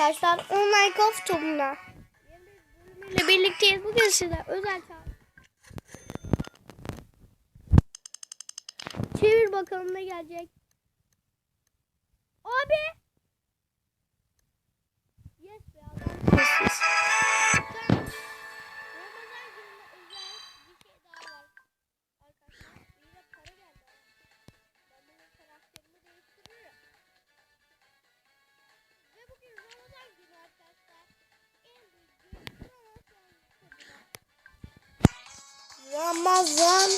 arkadaşlar. Online golf topuna. Ile birlikteyiz. Bugün size özel. Çevir bakalım ne gelecek. Ramazan.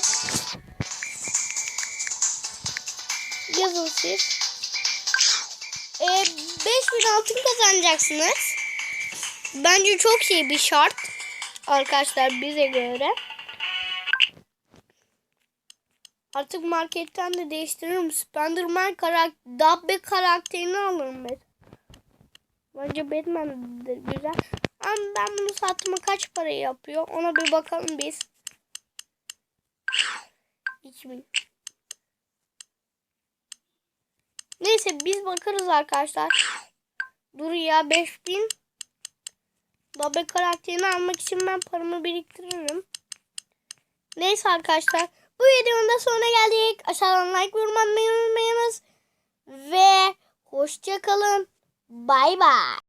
Yazın siz. Ee, 5000 altın kazanacaksınız. Bence çok iyi bir şart. Arkadaşlar bize göre. Artık marketten de değiştiririm. Spenderman karak Dabbe karakterini alırım ben. Bence Batman güzel. Ama ben bunu sattığıma kaç para yapıyor? Ona bir bakalım biz. 2000. Neyse biz bakarız arkadaşlar. Dur ya 5000. Dabbe karakterini almak için ben paramı biriktiririm. Neyse arkadaşlar. Bu videonun da sonuna geldik. Aşağıdan like atmayı unutmayınız. Ve hoşça kalın. Bay bay.